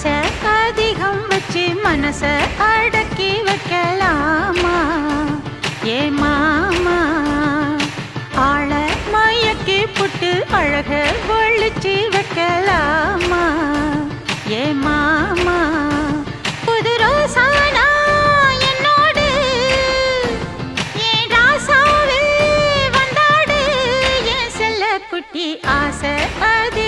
ஆச அதிகம் வச்சு மனச அடக்கி வைக்கலாமா? ஏ மாமா ஆள மயக்கி புட்டு அழக ஒழிச்சு வைக்கலாமா? ஏ மாமா புது ரோசானா குட்டி ஆசை அதிக